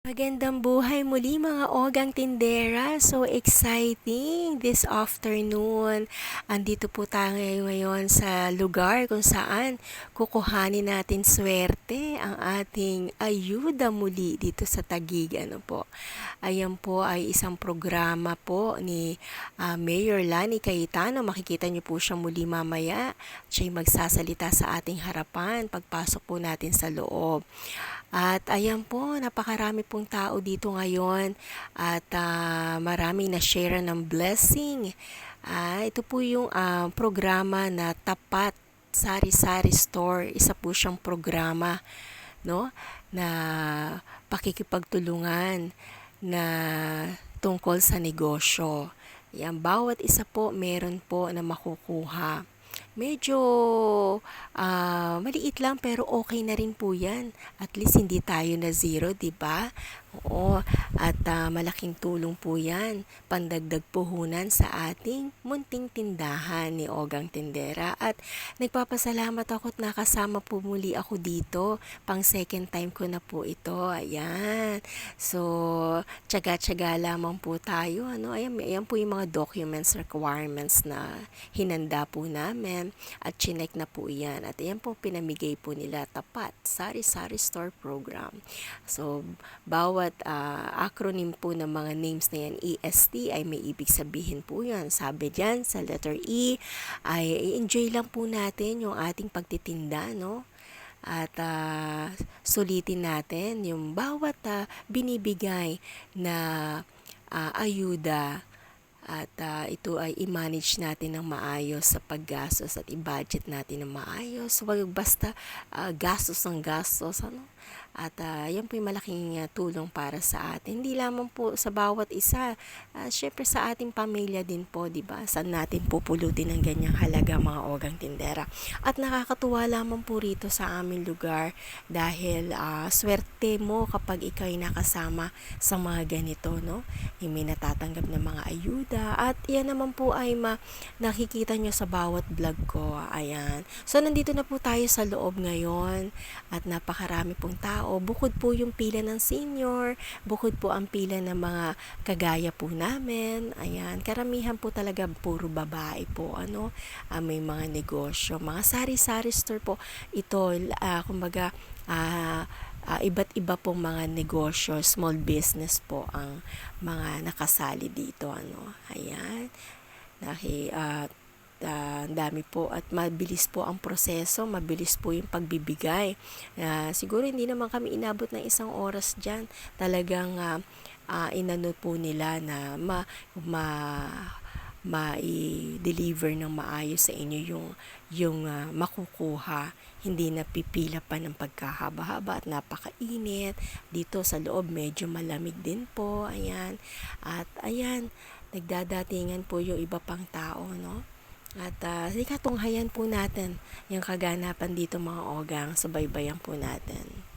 Magandang buhay muli mga ogang tindera. So exciting this afternoon. Andito po tayo ngayon sa lugar kung saan kukuhanin natin swerte ang ating ayuda muli dito sa Tagig. Ano po. Ayan po ay isang programa po ni uh, Mayor Lani Cayetano. Makikita niyo po siya muli mamaya. Siya'y magsasalita sa ating harapan pagpasok po natin sa loob. At ayan po, napakarami pong tao dito ngayon at uh, maraming na-share ng blessing. Uh, ito po yung uh, programa na Tapat Sari-Sari Store. Isa po siyang programa no, na pakikipagtulungan na tungkol sa negosyo. Yan, bawat isa po meron po na makukuha medyo uh, maliit lang pero okay na rin po yan. At least hindi tayo na zero, di ba? Oo, at uh, malaking tulong po yan. Pandagdag puhunan sa ating munting tindahan ni Ogang Tindera. At nagpapasalamat ako at nakasama po muli ako dito. Pang second time ko na po ito. Ayan. So, tsaga-tsaga lamang po tayo. Ano? Ayan, ayan po yung mga documents, requirements na hinanda po namin. At chinek na po yan. At ayan po pinamigay po nila tapat. Sari-Sari Store Program. So, bawat uh, acronym po ng mga names na yan, EST, ay may ibig sabihin po yan. Sabi dyan sa letter E, ay enjoy lang po natin yung ating pagtitinda, no? At uh, sulitin natin yung bawat uh, binibigay na uh, ayuda at uh, ito ay i-manage natin ng maayos sa paggastos at i-budget natin ng maayos. Huwag basta uh, gastos ng gastos. Ano? At uh, yan po yung malaking uh, tulong para sa atin. Hindi lamang po sa bawat isa, uh, syempre sa ating pamilya din po, di ba? Saan natin pupulutin ng ganyang halaga mga ogang tindera. At nakakatuwa lamang po rito sa aming lugar dahil uh, swerte mo kapag ikaw ay nakasama sa mga ganito, no? Yung may natatanggap ng mga ayuda. At yan naman po ay ma nakikita nyo sa bawat vlog ko. Ayan. So, nandito na po tayo sa loob ngayon at napakarami pong tao tao. Bukod po yung pila ng senior, bukod po ang pila ng mga kagaya po namin. Ayan, karamihan po talaga puro babae po. Ano, uh, may mga negosyo, mga sari-sari store po. Ito, uh, kumbaga, uh, uh, iba't iba pong mga negosyo, small business po ang mga nakasali dito. Ano, ayan. Nahi, uh, uh, dami po at mabilis po ang proseso, mabilis po yung pagbibigay. Uh, siguro hindi naman kami inabot ng isang oras dyan. Talagang uh, uh, inano po nila na ma, ma ma-deliver ng maayos sa inyo yung yung uh, makukuha. Hindi na pipila pa ng pagkahaba-haba at napakainit. Dito sa loob medyo malamig din po. Ayan. At ayan nagdadatingan po yung iba pang tao no at uh, sige, tunghayan po natin yung kaganapan dito mga ogang. Subaybayan po natin.